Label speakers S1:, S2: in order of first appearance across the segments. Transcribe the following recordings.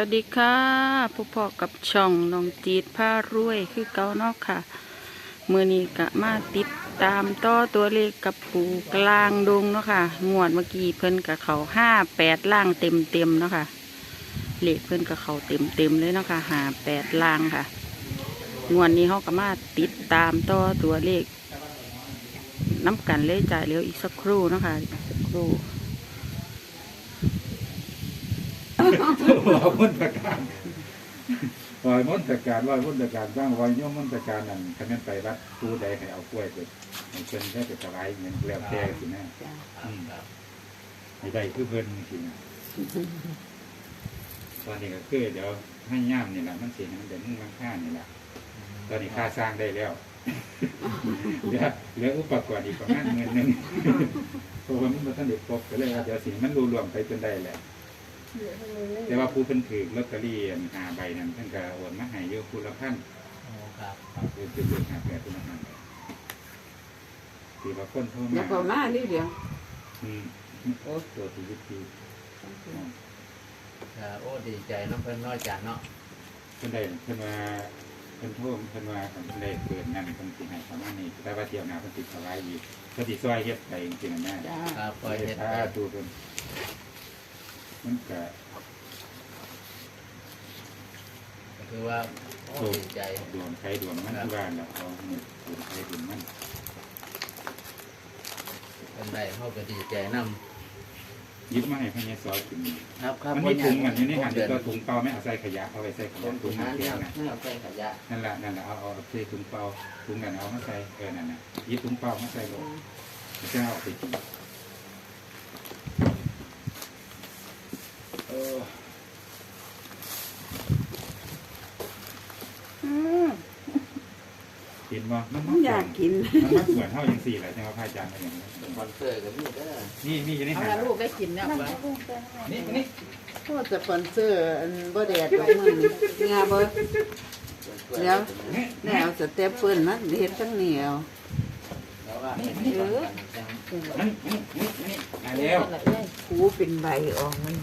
S1: วัสดีค่ะพบพอกับช่องน้องจีดผ้ารวยคือเกานอกค่ะ มือนี้กะมาติดตามต่อตัวเลขกับปูกลางดงเนาะค่ะ งวดเมื่อกี้เพิ่นกับเขาห้าแปดล่างเต็มเต็มเนาะค่ะเลขเพิ่นกับเขาเต็มเต็มเลยเนาะค่ะหาแปดล่างค่ะ งวดนี้เขาก็มาติดตามต่อตัวเลขน้ำกันเลยจ่ายเร็วอีกสักครู่เนาะค่ะสักครู่
S2: ว่ามุนตการวอยมุนตการว่ามุนตการบ้างวอยโยมมุนตการนั่นคันแม่นไปวัดผู้ใดให้เอากล้วยไปให้เพิ่นได้ไปถวายเงินแล้วแต่สินะอืมให้ได้คือเพิ่นสินะตอนนี้ก็คือเดี๋ยวให้ย่ามนี่แหละมันสิให้มันเดี๋ยวมึงมันค่านี่แหละตอนนี้ค่าสร้างได้แล้วเหลือเหลืออุปกรณ์อีกประมาณเงินหนึงเพราะว่ามันบ่ทันได้ครบก็เลยว่าเดี๋ยวสิมันรวมๆไปจนได้แหละ แต่ว่าผู้เพิ่นถือลอตเตอรี่อันหาใบนั้นเพิ่นก็โอนมาให้เยอะผู้ละพัน
S3: โอ้ครับ
S2: คือคือคือหาแปดผู้ละพันที่ว่าคนโทร
S1: เดี๋ย
S2: มาว
S1: เขามาดิเดี๋ยว
S2: อืมโอ้ตัวทีวิธี
S3: ครับโอ้ดีใจน้องเพิ่นน้อยจานเนาะ
S2: เพิ่นได้เพิ่นว่าเพิ่นโทรเพิ่นว่าเพิ่นได้เกินนั่นเพิ่นสิให้ประมาณนี้แต่ว่าเที่ยวหน้าเพิ่นสิถวายอีกเพิ่นสิซอยเฮ็ดไปจริงๆนะแม่
S1: จ้า
S3: ครับค
S2: ป
S3: อยเฮ็ด
S2: ถ้า
S3: ไป
S2: ดูเพิ่น มันก็
S3: ก็คือว่าโอ้ดีใจ
S2: ดวงใครดวงมันที่บ้านแล้วเอาดวงใครดวงมัน
S3: เป็นได้เขาก็ดีใจนํ
S2: หยิบมาให้พญาซอยกิน
S3: ครับครับ
S2: มันมีถุงมันอยู่ในหัน
S3: เดือน
S2: ตัวถุงเปล่าไม่เอาใส่ขยะเอาไปใส่ข
S3: ต้
S2: ยะ
S3: น
S2: ถุ
S3: ถุ
S2: ง
S3: ง
S2: น้ำ
S3: น้ำ
S2: เพี
S3: เนี่ยย
S2: งนะ
S3: เอาใส่ขยะ
S2: นั่นแหละนั่นแหละเอาเอาใส่ถุงเปล่าถุงกันเอามาใส่เออนั่นน่ะหยิบถุงเปล่ามาใส่ลงจะเอาไปกินเออ
S1: อืม
S2: กิน บ่มัน
S1: ผมอยากกิน
S2: มันมาเหมือนเท่าอย่างสี่แหละจังว่าพายจานมาอย่างนี้
S3: สปอนเซอร์ก็มีเด้อ
S2: นี่มีอยู่ใน
S4: เอา
S2: หัน
S4: ละลูกได้กินแล้ววะ
S2: นี่นี่
S1: โทษสปอนเซอร์อันบ่แดดไว้มือนี่งาบ่เดี๋ยว
S2: นี่
S1: แนวสเต็ปเปิ้นมันเฮ็ดทั้งเหนียว
S3: แล้วว่าให้มีความกันจัง
S2: นี่นี่นี่นี่มาแล้ว
S1: คูเป็นใบออกมัน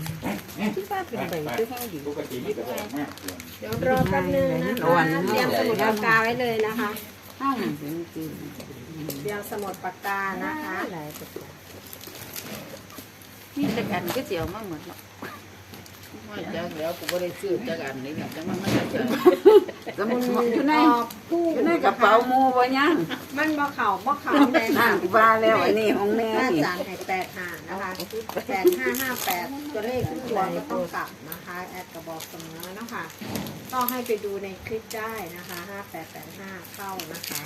S1: ที่ว่าเป็นใบที่ให้ดี
S2: ปกตินี่ก็บอกมากเลย
S4: เดี๋ยวรอแป๊บนึงนะคะเตรียมสมุดปากกาไว้เลยนะคะ
S1: ห้องจริง
S4: เตรียมสมุดปากกา
S1: ๆ
S4: นะคะ
S1: หลายประกานี่แต่กันก็เสียวมาหมดแล้ว
S4: ว่าจะเดี๋ยวกูก็ได้ซื้อจากอันนี้เนี่ยจะมันมันจะ
S1: สมุนอยู่ใน
S4: ออกคู่
S1: อยู่ในกระเป๋าหมูบ่ยัง
S4: มันบ่เข่าบ่เข่าแม่
S1: นั่นว่าแล้วอันนี้ของแม่
S4: หน้า
S1: นี่
S4: จานให้แปดห้านะคะแปดห้าห้าแปดตัวเลขทุกตัวก็ต้องกลับนะคะแอดกระบอกเสมอเนาะคะต้องให้ไปดูในคลิปได้นะคะห้าแปดแปดห้าเข้านะคะ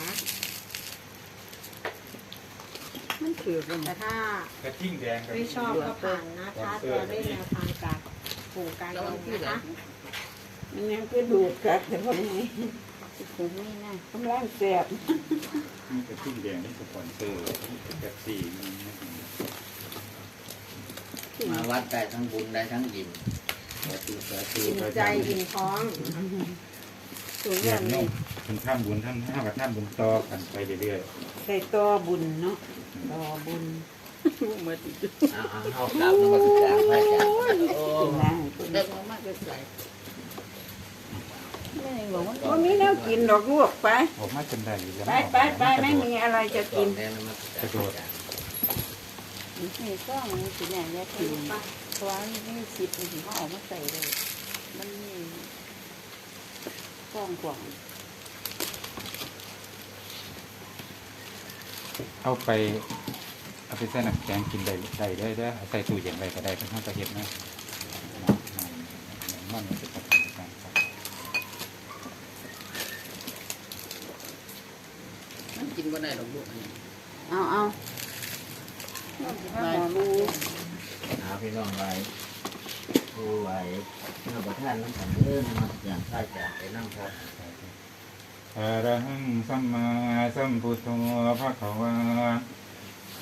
S1: มันถือกัน
S4: แต่ถ้า
S2: กระทิ่งแดงกับ
S4: ไม่ชอบก็ผ่านนะคะตัวเลขแนวทางจาก ปู่การลงนะคะ
S1: มันยังก็ดูดกัดแต่พอนี้ผมนี่นะกำลังแสบ
S2: นี่กระทิ่งแดงนี่สปอนเซอร์แท็กซี่นี่นะ
S3: มาวัดได้ทั้งบุญได้ทั้งอิ่มสาธุสาธุ
S4: อิ่มใจอิ่มท้องสูง
S2: เรี
S4: อยย่านง
S2: นุ่
S4: นี้
S2: มคุณท่ามบุญท่านห้ากับท่ามบุญต่อกันไปเรื่อย
S1: ใส่ต่อบุญเนาะต่อบุญ เหมือน
S3: เอาเอาเอากลับมาศึกษาพระอาจารย์โอ้
S1: นะเด็กมากๆใส่วันนี้แล้วกินดอกลวกไป
S2: ผมมาจนได้อยู่แล้ว
S1: ไปไปไปไม่มีอะไรจะกิน
S3: แนะนำมาศึกษาพระอาจารย์
S1: นี่ก็มันสีแดงแยกกินเพราะว่านี่สิบมันถึงเขาออกมาใส่เลย มันมีกล้องกว่าง
S2: เอาไป เอาไปใส่น้ำแข็งกินได้ได้ได้ได้ใส่ตู้เย็นไว้ก็ได้เป็นห้องกระเทียมนะมันมันเป็นการ
S3: มันกินก็ได้หรอกลูก
S1: เอาเอาหมอรู
S3: เอาพี่น้องไว้ดูไว้ข้าประทานน้ำแขันเริ่มมาอย่างพระอาจารย์ไปนั่งครับ
S2: อรหังสัมมาสัมพุทโธภะคะวา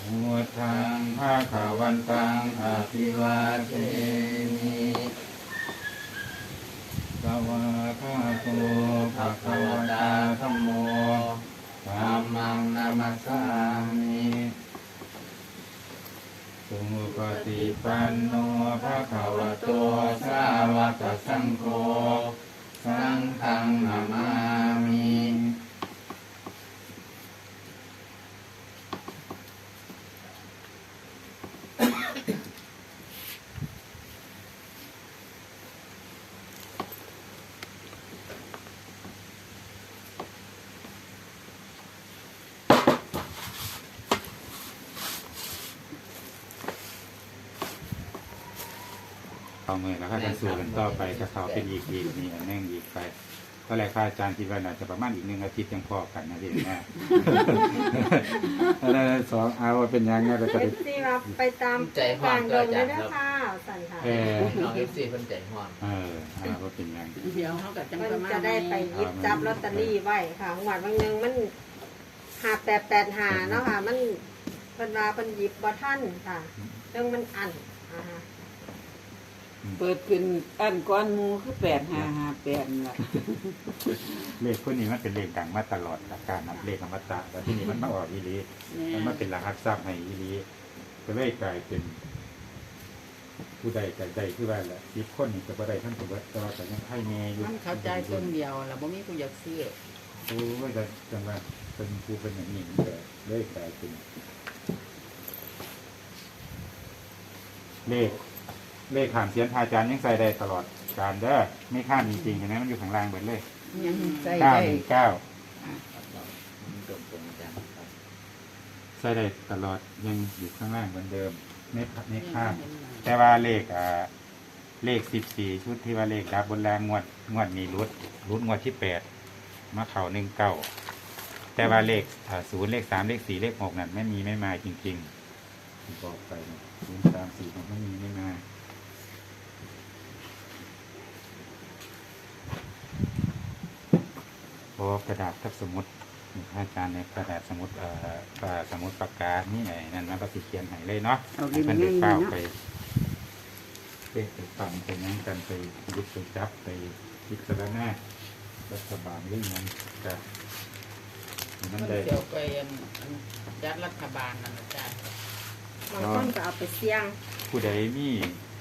S2: พุทธังภะคะวันตังอะภิวาเทมิสวากขาโตภะคะวตาธัมโมธัมมังนามัสสามิสุปฏิปันโนภะคะวะโตสาว
S3: ตสังโฆ สังฆังนามามิ
S2: เอามือแล้วก็จะสู้กันต่อไปก็เขาเป็นอีกอีกนี่อันหนึงอีกไป ก็แรกพระอาจารย์คิดว่าน่าจะประมาณอีกหนึ่งอาทิตย์ยังพอกันนะเด็กนะแล้วสองเอาว่าเป็นยังไงเราจะ
S4: เอ
S2: ได้
S4: ฟซีมาไปตามกลางดงเลยนะคะสั่นค่ะ
S2: เออ
S3: น้องเอฟซีเพิ่นใจฮ้อน
S2: เออเอาว่าเป็นยัง
S5: เดี๋ยวเขากับจัง
S4: มัน
S5: ประมาณ
S4: จะได้ไปหยิบจับลอตเตอรี่ไว้ค่ะหวดบางนึงมันหาแปดแปดหาเนาะค่ะ มันเป็นว่าเป็นหยิบบ่ท่านค่ะเรื่องมันอันนะคะ
S5: เปิดขึ้นอันก้อนหมูคือแปดห้าห้าแปดล่ะ
S2: เลขพวกนี้มันเป็นเลขดังมาตลอดจากการนับเลขอมตะแต่ที่นี่มันมาออกอีหลีมันมาเป็นรหัสทรัพย์ให้อีหลีก็เลยกลายเป็น ผู้ใดใจใจคือว่าแหละสิบคนนี่จะบ่ได้ทั้งตัวแต่ว่าแต่ยังให้แม่อยู่
S5: มันเข้าใจต้นเดียวแล้วบ่มีผู้อยากซื้อ
S2: โอ้ยแต่จังว่าเป็นผู้เป็นอย่างนี้มันก็เลยกลายเป็นเลข เลขขามเสียนพระอาจารย์ยังใส่ได้ตลอดการเด้อไม่ข้ามจริงๆเห็นไหมมันอยู่ข้างล่างเบิดเลย
S5: ยังใส่
S2: เก้า
S5: ได้
S2: หนึ่งเก้า
S3: จบตรงกันครับ
S2: ใส่ได้ตลอดยังอยู่ข้างล่างเหมือนเดิมไม่ไม่ข้าม แต่ว่าเลขอ่าเลขสิบสี่ชุดที่ว่าเลขดับบนแรงงวดงวดนี้รุดรุดงวดที่แปดมาเข่าหนึ่งเก้าแต่ว่าเลขศูนย์เลขสามเลขสี่เลขหกนั่นไม่มีไม่มาจริงๆที่บอกไปศูนย์สามสี่มันไม่มีไม่มาโอ้ กระดาษกับสมุดนี่พระอาจารย์ในกระดาษสมุดเอ่อเอ่อสมุดปากกานี่ไงนั่นมันก็สิเขียนให้เลยเนาะ
S5: เอา
S2: ให้
S5: เล่ม
S2: เพิ่น
S5: ง่า
S2: ได้
S5: ย
S2: เป้า
S5: ๆเนาะ
S2: ไปไปไปฟังไปนั่งกันไปยึดไปจับไปพิจารณารัฐบาลเรื่องนั้นจะมัน
S5: มัน
S2: ได้
S5: เกี่ยวกับอันอันจัดรัฐบาลนั่นนะจ๊ะ
S4: บางคนก็เอาไปเสี่ยง
S2: ผู้ใดมี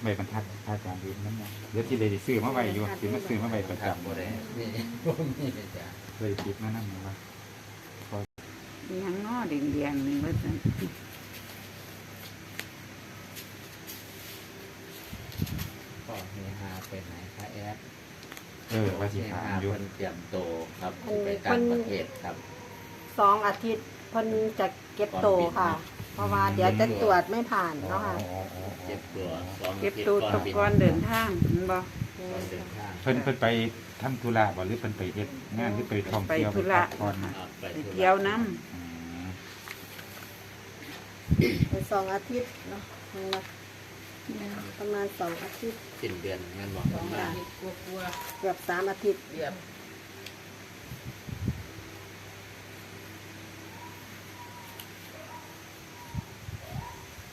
S2: ใบบรรทัดอาจารย์วินนั่นนะเดี๋ยวที่ได้ซื้อมาไว้อยู่ซื้อมาซื้อมาไว้ประ
S3: ครับ
S2: จำ
S3: บ่ได้นี่บ่มีเลยจ้ะ
S2: เลยติดมานั่นมา
S5: มีหยังง้อแดงๆนี่ว่าซั่น
S3: ก็เฮฮาไปไหนคะแอด
S2: เออว่าสิ
S3: เฮ
S2: ถาม
S3: ฮา
S2: อยู่
S3: เพิ่นเตรียมโตครับไปต่างประเทศครับ
S4: สองอาทิตย์เพิ่นจะเก็บโตวค่ะ เพราะว่าเดี๋ยวจะตรวจไม่ผ่านเนาะค่ะ
S3: เจ็บตัวสอง
S5: เก็บตัวตกก่อนเดินทางเห็นบ่
S3: ก่อนเดินทาง
S2: เพิ่นเพิ่นไปทำธุระบ่หรือเพิ่นไปเฮ็ดงานหรือไปท่องเที่ยว
S5: ไปธุระ
S2: พักผ่อน
S3: ครับไป
S5: ไป
S3: ธุระ
S5: เที่ยวน้
S2: อืม
S4: เป็นสองอาทิตย์เนาะประมาณสองอาทิตย์
S3: สิ้นเดือนงั้นบอกำ
S5: ส
S3: ป
S5: อง
S3: ระมา
S5: อา
S3: ณ
S5: ทิตย์กลัว
S4: เกือบสามอาทิตย์
S5: ๆเรียบ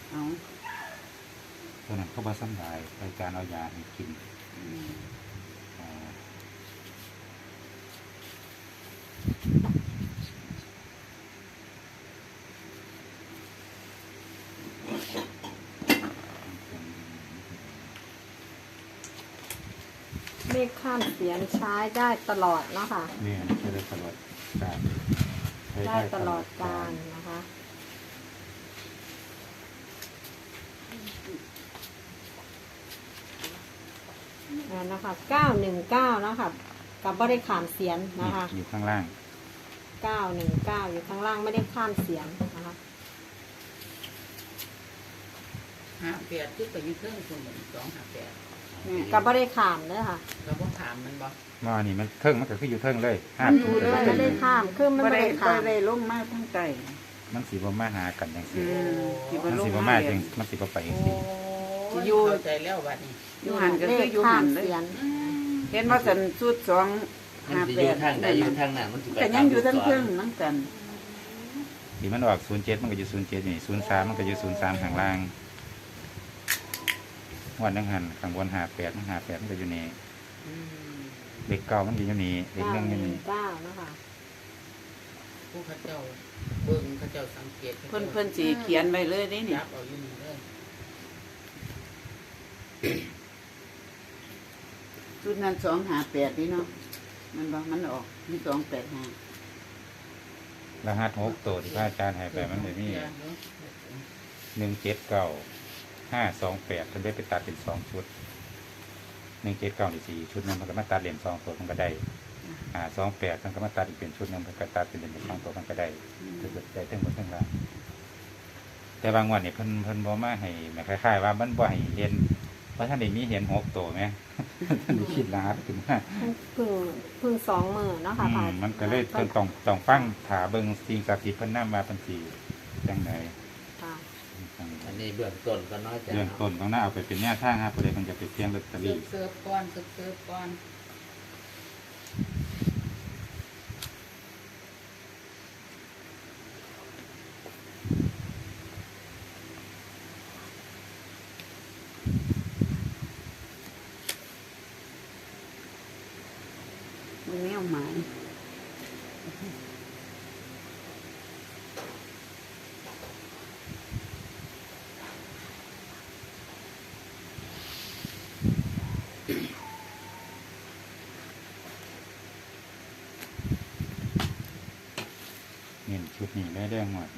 S5: เอา
S2: ตอนนั้นเขาบ่สำบายอาจารย์เอายาให้กิน
S5: อืม
S2: อ่า
S4: เลขข้ามเสียนใช้ได้ตลอดเนาะค่ะ
S2: เนี่ยใช้ได้ตลอดการใช้
S4: ได้ตลอดการนะคะ อ่านะคะเก้าหนึ่งเก้านาะคะกับไม่ได้ขามเสียน
S2: นี่
S4: นะคะ
S2: อยู่ข้างล่าง
S4: เก้าหนึ่งเก้าอยู่ข้างล่างไม่ได้ข้ามเสียนนะคะ
S5: ห้าแปดที่ไปอยืนเครื่องคนหนึ่งสองห้าแปด
S4: กับไม่ได้ขามเด้อค่ะ
S5: เราบ่ถามมันบ่
S2: ว่านี่มันเทิงมันก็คืออยู่เทิงเลยห้า
S5: มัน
S2: จุด
S5: อยู่
S2: เลย
S5: เล
S4: ไม่ได้ข้ามคือมัน
S5: บ่
S4: ไม่
S5: ได้
S4: ได้
S5: บ่
S4: ขาม
S5: ได้ลงมาทั้งใจ
S2: มันสีบ่มาหากันอย่าง
S5: อื
S2: ซี่
S5: มที่บ่
S2: มัน
S5: ลง
S2: สีบ่
S5: มา
S2: มา
S5: เรี
S2: จั
S5: ย
S2: ง
S5: น
S2: มันสีบ่ไปจัง
S4: โอ้
S2: ซี่
S5: อยู่
S4: ย
S5: เข้าใจแล้วบัดนี้อยู่หันก็
S4: เล
S5: คือ
S4: ข
S5: อยู่
S4: ข้า
S5: หั
S4: ม
S5: นเลย
S4: เสียน
S5: เห็นว่าสันสุดสอง
S3: มัน
S5: ห้า
S3: สิ
S5: แป
S3: อยู่
S5: ด
S3: ทางใดอยู่ทางนั้นมันสิไป
S5: แต่ยังอยู่ทั้งเครื่องนั่งกัน
S2: ที่มันออก07มันก็อยู่07นี่03มันก็อยู่03ข้างล่างวันนึงหันข้างบน58มัน58มันก็อยู่นี่
S5: อืม
S2: เด็กเก่ามันก็อยู่นี่เด็ก
S4: เก้า
S2: นึงอ
S4: ห
S2: ยู่
S4: นึ่ง
S2: นี่
S4: เก้านะคะ
S5: ผู้เขาเจ้าเบิ่งเขาเจ้าสังเกตเพิ่นเพิ่นสิเขียนไว้เลยนี่นี่เอาอยู่นี่เลย ชุดนั้นสองหาแปดนี่เนาะมันบอกมันออกมีสองแปดห้าร
S2: หัสหกตัวที่พระอาจารย์ให้ไปมันเลยมีหนึ่งเจ็ดเก้าห้าสองแปดท่านได้ไปตัดเป็นสองชุดหนึ่งเจ็ดเก้านี่สี่ชุดนั้นมันก็มาตัดเหรียญสองตัวมันก็ได้อ่าสองแปดมันก็มาตัดอีกเป็นชุดหนึงมันก็ตัดเป็นเหรียญสองตัวมันก็ได้ถือว่าได้ทั้งหมดทั้งล่างแต่บางวันนี่เพิ่นเพิ่นบอกมาให้แม่คล้ายๆว่ามันบ่ให้เห็นเพ ราะท่านได้มีเห็นหกตัวไหมท่านได้คิดรหัสขึ้นมา
S4: เพึ่งเพึ่งสองมือเนาะค่ะ
S2: อื
S4: พระ
S2: ม
S4: อาจารย์
S2: มันก็เลยต้องต้องต้องฟังถาเบิ่งสิ่งศักดิ์สิทธิ์เพิ่นนำมาเพิ่นสิจังได
S4: ค่ะ
S3: อันนี้เบื้องต้นก็น้อยจ้ะ
S2: เรื่องต้นต้องน่าเอาไปเป็นแนวทางครับผู้ใดเพิ่นจะไปเสี่ยงลอตเตอ
S5: เสิร์
S2: รี่
S5: ฟเสิร์ฟก่อนเสิร์ฟเสิร์ฟก่อน มันแนวหมาย
S2: นี่ชุดนี้ได้ได้หมด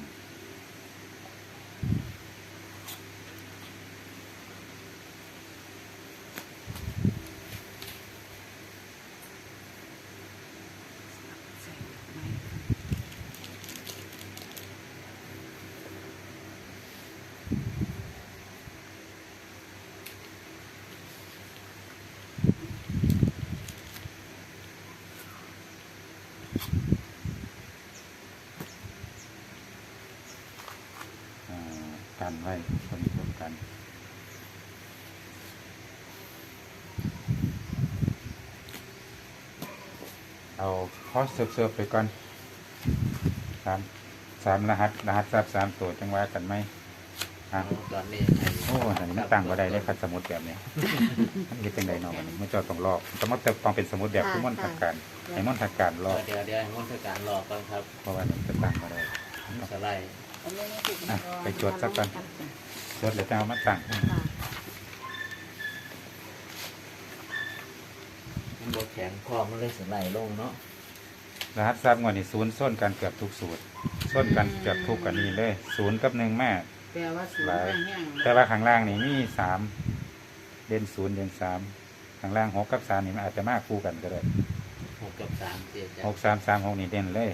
S2: อ่ากัน ไว้คนรวมกัน เอาพอเสิร์ฟๆไปก่อนสามสามรหัส รหัสทราบสามตัวจังหวะกันไหมอะ
S3: ตอนนี้ให้
S2: โอ้อันนี้มันตั้งก็ได้เลยคัดสมุดแบบนี้มันคิดจังไดเนาะมันไม่เจอต้องลอกต้องมาเติมต้องเป็นสมุดแบบที่มันทักการให้มันทักการลอก
S3: เดี๋ยวเดี๋ยวให้มนต์การรอก่อนครับ
S2: เพราะว่ามันจะตั้งก็ได้
S3: สไลด์
S2: อะไปจดสักกันจดแล้วจะเอามาตั้ง
S4: ค่ะ
S3: มันบดแข็งคอมันเลยสไลด์ลงเนาะ
S2: รหัสทราบงวดนี่ศูนย์ส้นกันเกือบทุกสูตรส้นกันเกือบทุกกันนี้เลยศูนย์กับหนึ่งแม่
S5: แปลว่าสูงแห้งๆ
S2: แต่ว่าข้างล่างนี่มีสามเด่นศูนย์เด่นสามข้างล่างหกกับสามนี่มันอาจจะมากคู่กันก็ได้
S3: หกกับสามเจ็ดจ้ะ
S2: หกสามสามหกนี่เด่นเลย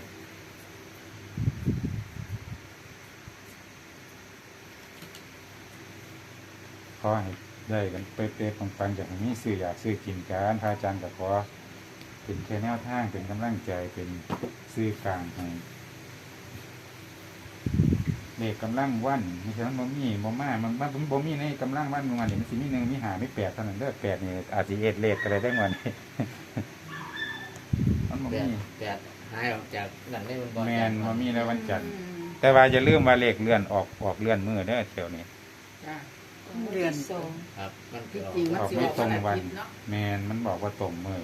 S2: ขอให้ได้กันเป๊ะๆปังๆจากนี้ซื้ออยากซื้อกินกันพระอาจารย์ก็ขอเป็นแค่แนวทางเป็นกำลังใจเป็นซื้อกลางให้เลขกำลังวันไม่ใช่มันบ่มีบ่มามันมันบ่มีในกำลังวันวันนี่มันสิมีหนึ่งมีหาไม่แปดเท่านั้นเด้อแปดนี่อาจสิเอ็ดเลขก็ได้ได้วันนี้มันบ่
S3: แปด
S2: มี
S3: แปดหายออกจากนั่นได้มันบ่
S2: แมนบ่มีแล้ววันจันทร์
S5: อืม
S2: แต่ว่าอย่าลืมว่าเลขเลื่อนออกออกเลื่อนมือเด้อเที่ยวนี้
S5: จ้ะ เดือน
S3: ครับ มันเกิ
S5: ที่
S3: ด
S5: จริงมันสิออกวันอาทิตย์เนาะ
S2: แมนมันบอกว่าตรงมือ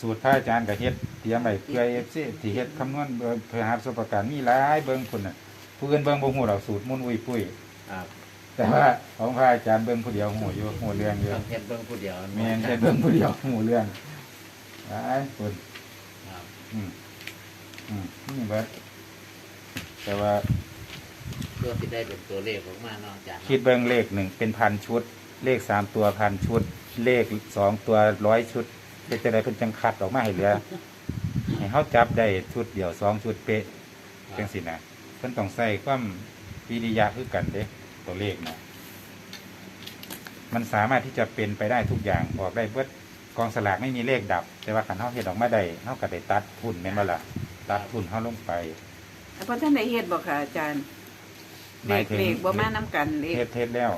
S2: สูตรพระอาจารย์กับเฮ็ดเตรียมไว้เพื่อเอฟซีที่เฮ็ดคำนวณเบิ่งเพื่อหาประสบการณ์มีหลายเบิ่งพุ่นน่ะผู้อื่นเบิ่งบ่ฮู้ดอกสูตรมุ่นอุ้ยปุ้ย
S3: ครับ
S2: แต่ว่าของพระอาจารย์เบิ่งผู้เดียวฮู้อยู่ฮู้เรื่องอยู่
S3: ต้องเห็นเบิ่งผู้เดียว
S2: แม่นแค่เบิ่งผู้เดียวฮู้เรื่องหลายพุ่น
S3: ครับ
S2: อืมอืมนี่เบิดแต่ว่า
S3: เพื่อที่ได้เป็นตัวเลขออกมาเนาะจ้ะ
S2: คิดเบิ่งเลขหนึ่งเป็นพันชุด เลขสามตัวพันชุด เลขสองตัวร้อยชุดเฮ็ดจะได้เพิ่นจังคัดออกมาให้เหลือให้เฮาจับได้ชุดเดียวสองชุดเป๊ะจังสินะเพิ่นต้องใส่ความวิริยะคือกันเด้ ตัวเลขนะมันสามารถที่จะเป็นไปได้ทุกอย่างออกได้เบิดกองสลากไม่มีเลขดับ แต่ว่าคันเฮาเฮ็ดออกมาได้เฮาก็ได้ตัดทุนแม่นบ่ล่ะตัดทุนเฮาลงไป
S5: เพราะท่านได้เฮ็ดบ่ค่ะอาจารย์
S2: ห
S5: เล
S2: มาย
S5: ข
S2: ถึง
S5: เลขบ่มานํกันเลข
S2: เทศเทศแล้ว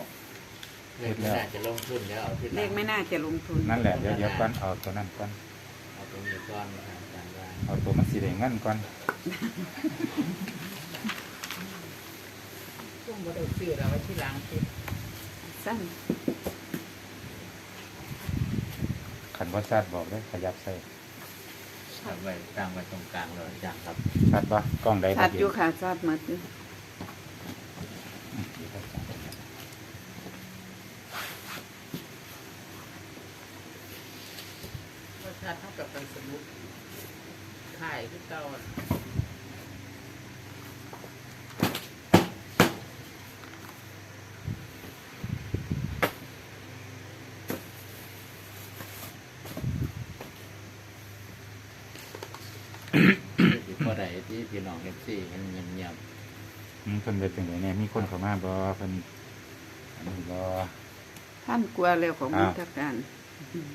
S3: เลขไม่น่าจะลงทุนแล้วเอาที่ห
S5: เล
S3: ลั
S5: ข
S3: ง
S5: ไม่น่าจะลงทุน
S2: นั่นแหละเดี๋ยวเดี๋ยวก่อนเอาตัวนั้นก่อน
S3: เอาตรงนี้ก้อนนะครับอาจารย์ว่า
S2: เอาตัวมันสีแดงเงินก่อน
S5: ช่วง บ่ได้ซื้อแล้วไว้ที่หลังสิสั้น
S2: ขันวัชาติบอกได้ขยับใส่
S4: ช
S3: ครับไว้ตั้งไว้ตรงกลางเลยอาจารย์ครับ
S2: ชัดปะกล้องใด
S5: ชัดอยู่ค่ะชัดหมดอยู่ก็ชัดเท่ากับเป็นสมุดข่ที่เก่าอะ
S3: ที่พ่อใด ที่พี่น้องเอฟซีเห็นเงียบ
S2: อืมเพิ่นเป็นจังไดเนี่ยมีคนเข้ามาบ่เพิ่นอันนี้บ่
S5: ท่านกลัวเร็วของมุทการ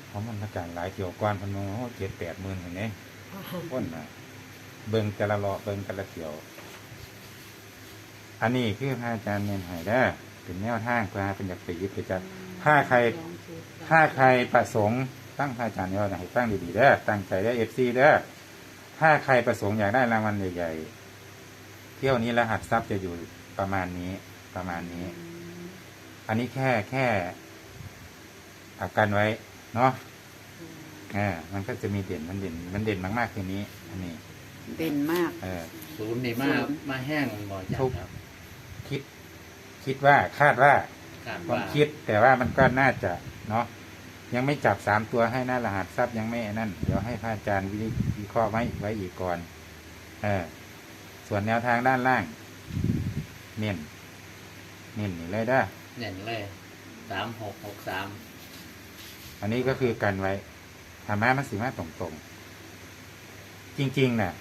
S2: เพราะมันอาการหลายเกี่ยวกวนเพิ่นโอ้เจ็ดแปดหมื่นเห็นไหมคนน่ะ เบิ่งแต่ละเลาะเบิ่งแต่ละเกี่ยว อันนี้คือพระอาจารย์เน้นให้ได้อเป็นแนวทางเพื่อให้เป็นอยากไปยึดไปจับถ้าใคร ถ้าใครประสงค์ตั้งพระอาจารย์เนี่ยให้ตั้งดีๆเด้อตั้งใจได้เอฟซีเด้อ ถ้าใครประสงค์อยากได้รางวัลใหญ่ๆ เที่ยวนี้รหัสทรัพย์จะอยู่ประมาณนี้ ประมาณนี้ อันนี้แค่แค่เอากันไว้ เนาะอ่ามันก็จะมีเด่นมันเด่น มันเด่นมากๆคืนนี้ อันนี้
S5: เด่นมาก
S2: เออ
S3: ๆศูนย์นี่มามาแห้งบ่อาจารย์ครับ
S2: คิด คิดว่าคาดว่า
S3: คาด
S2: ความ
S3: ว่า
S2: คิดแต่ว่ามันก็น่าจะ เนาะ ยังไม่จับสามตัวให้หน้ารหัสทรัพย์ยังไม่นั่น เดี๋ยวให้พระอาจารย์วิวิเคราะห์ไว้ไว้อีกก่อน เออ ส่วนแนวทางด้านล่าง เน้นเน้นนี่เลยได้อ
S3: เน่นเลยสามหกหกสาม
S2: อันนี้ก็คือกันไว้ธรรมะมันสิมาตรงๆ จริงๆน่ะ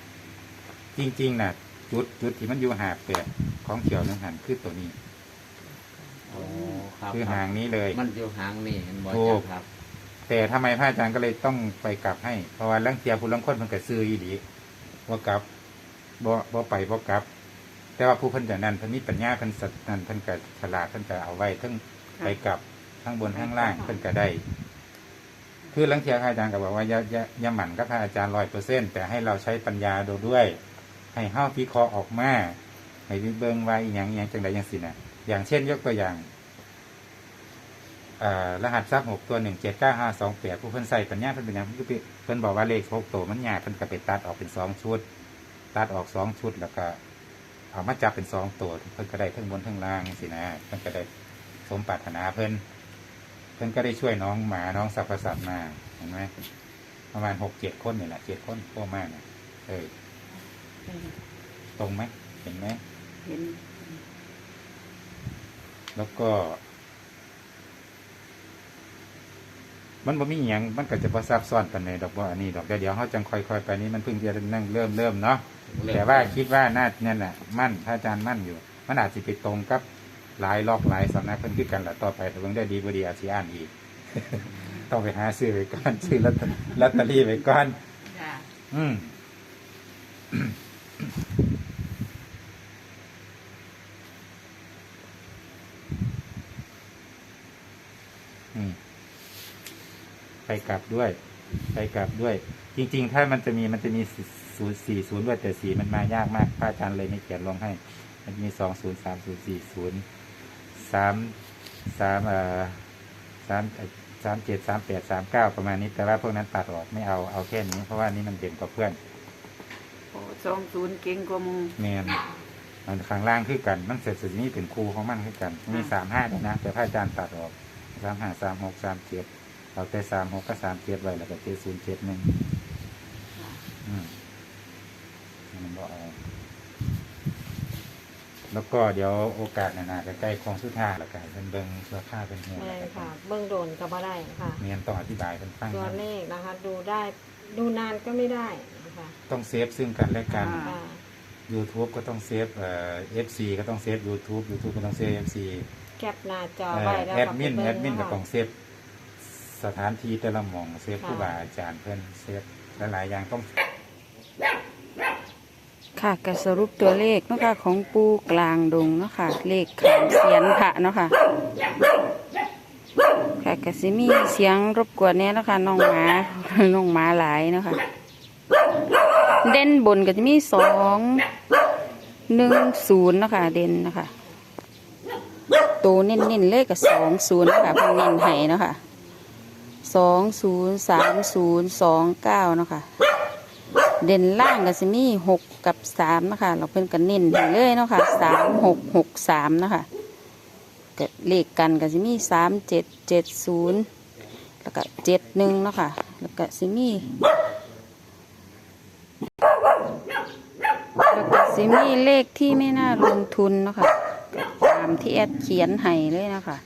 S2: จริงๆน่ะ จุดจุดที่มันอยู่หาเปดของเขียวนังหันคือตัวนี้
S3: โอ้ครับ
S2: คือหางนี้เลย
S3: มันอยู่หางนี่เห็นบ่อา
S2: ถู
S3: จากรย์ครับ
S2: แต่ทำไมพระอาจารย์ก็เลยต้องไปกลับให้ เพราะว่าลังเทียผู้ลังคนมันก็ซื้ออีหลีว่ากลับบ่บ่ไปบ่กลับ แต่ว่าผู้เพิ่นจะนั่นเพิ่นมีปัญญาเพิ่นสัตนั่นเพิ่นก็ฉลาดเพิ่นก็เอาไว้ทั้งไปกลับทั้งบนทั้งล่างเพิ่นก็ได้ คือลังเทียพระอาจารย์ก็บอกว่าอย่าอย่าอย่าหมั่นกับพระอาจารย์ร้อยเปอร์เซ็นแต่ให้เราใช้ปัญญาดูด้วย ให้เฮ้าพิเคราะห์ออกมาให้วิเบิงไว้อหย่างอหย่างจังใดอย่างสินะ อย่างเช่นยกตัวอย่างอ่ารหัสทรัพย์หกตัวหนึ่งเจ็ดเก้าห้าสองแปดผู้เพิ่นใส่ปัญญาเพิ่นเป็นหยังเพิ่นก็ไปเพิ่นบอกว่าเลขหกตัวมันยากเพิ่นก็ไปตัดออกเป็นสองชุด ตัดออกสองชุดแล้วก็ เอามาจับเป็นสองตัวเพิ่นก็ได้ทั้งบนทั้งล่างสินะเพิ่นก็ได้สมปรารถนาเพิ่นเพิ่นก็ได้ช่วยน้องหมาน้องสัพพสัตว์มาเห็นไหมประมาณหกเจ็ดคนนี่แหละเจ็ดคนพวกมากนะเออตรงไหมเห็นไหม
S5: เห็น
S2: แล้วก็ มันบ่มีอหย่างมันก็จะบ่ซับซ้อนปานใดดอกบ่อันนี้ดอกแต่เดี๋ยวเฮาจังค่อยๆไปนี้มันเพิ่งจะนั่งเริ่มเริ่มเนาะแต่ว่าคิดว่าน่านั่นแหละมั่นพระอาจารย์มั่นอยู่ มันอาจสิไปตรงกับหลายล็อกหลายสำนักเพิ่นคือกันละต่อไปแต่เบิ่งได้ดีบ่ดีอาจสิอ่านอีกต้องไปหาซื้อไว้ก่อนซื้อลอตเตอลอตเตอรี่ไว้ก่อน
S5: จ้า
S2: อืม ไปกลับด้วย ไปกลับด้วย จริง ๆ ถ้ามันจะมีมันจะมีศูนย์สี่ศูนย์ด้วยแต่สีมันมายากมากพระอาจารย์เลยไม่เขียนลงให้ มันมีสองศูนย์สามศูนย์สี่ศูนย์สามสามเอ่อสามสามเจ็ดสามแปดสามเก้าประมาณนี้ แต่ว่าพวกนั้นตัดออกไม่เอาเอาแค่นี้ เพราะว่านี้มันเด่นกว่าเพื่อน
S5: โอ้สองศูนย์เก่งกว่าหมู
S2: แมนมันข้างล่างคือกัน มันเสร็จสุดนี้เป็นครูของมันคือกัน มีสามห้าด้วยนะ แต่พระอาจารย์ตัดออกสามห้าสามหกสามเจ็ด เอาแต่สามหกก็สามเจ็ดไว้แล้วก็เจ็ดศูนย์เจ็ดหนึ่งอืมมันบอกเอาแล้วก็เดี๋ยวโอกาสหนาๆใกล้ๆโคงสุดท้ายแล้วกันเป็นเบิ้งราคาเป็นหัว
S4: ใช่
S2: แล้วกั
S4: ค่ะ
S2: น
S4: เบื้องโดนก็บ่ได้ค่ะ
S2: เมียนต้องอธิบายเป็นฟัง
S4: ตัว
S2: นะ
S4: เลขนะคะ ดูได้ดูนานก็ไม่ได้นะคะ
S2: ต้องเซฟซึ่งกันและกัน
S4: อ่า
S2: YouTube ก็ต้องเซฟเอ่อ FC ก็ต้องเซฟ YouTube YouTube ก็ต้องเซฟ FC
S4: แคปหน้าจอ
S2: เอ่อ
S4: ไว้แล้ว
S2: แอด
S4: ก็
S2: มิน
S4: ไป
S2: แอ
S4: เบิ่
S2: ดมิน
S4: ง
S2: ก็
S4: นะ
S2: ต้อ
S4: คะ
S2: งเซฟ สถานที่แต่ละหม่องเซฟ
S4: ค่ะ
S2: ผู้บาอาจารย์เพื่อนเซฟหลายๆอย่างต้อง
S1: ค่ะก็สรุปตัวเลขเนาะค่ะของปูกลางดงเนาะค่ะเลขขางเสียนพระเนาะค่ะค่ะก็สิมีเสียงรบกวนแน่เนาะค่ะน้องหมาน้องหมาหลายเนาะค่ะเด่นบนก็จะมีสองหนึ่งศูนย์เนาะค่ะเด่นเนาะค่ะตัวเน้นๆเลขกับสองศูนย์นาะคะเพิ่นเน้นให้เนาะค่ะ สองศูนย์สามศูนย์สองเก้านะคะเด่นล่างก็สิมี่หกกับสามนะคะ เราเพิ่นกันเน้นเลยเนาะค่ะสามหกหกสามนะคะก็เลขกันก็สิมี่สามเจ็ดเจ็ดศูนย์แล้วก็เจ็ดหนึ่งเนาะค่ะแล้วก็สิมี่แล้วก็สิมี่เลขที่ไม่น่าลงทุนเนาะค่ะตามที่แอดเขียนให้เลยนะคะ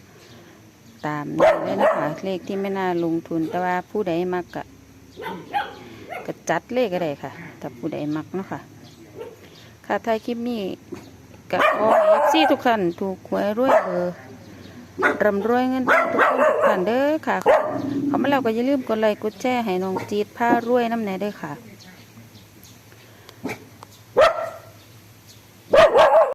S1: ตามนี้เลยนะคะ เลขที่ไม่น่าลงทุนแต่ว่าผู้ใดมักกะก็จัดเลขก็ได้ค่ะถ้าผู้ใดมักเนาะค่ะ ค่ะท้ายคลิปนี้ก็ขอให้ซีทุกท่านถูกหวยรวยเบอร์ร่ำรวยเงินทองทุกคนทุกท่านเด้อค่ะเขามาแล้วก็อย่าลืมกดไลค์กดแชร์ให้น้องจีดผ้ารวยน้ำแน่เด้อค่ะ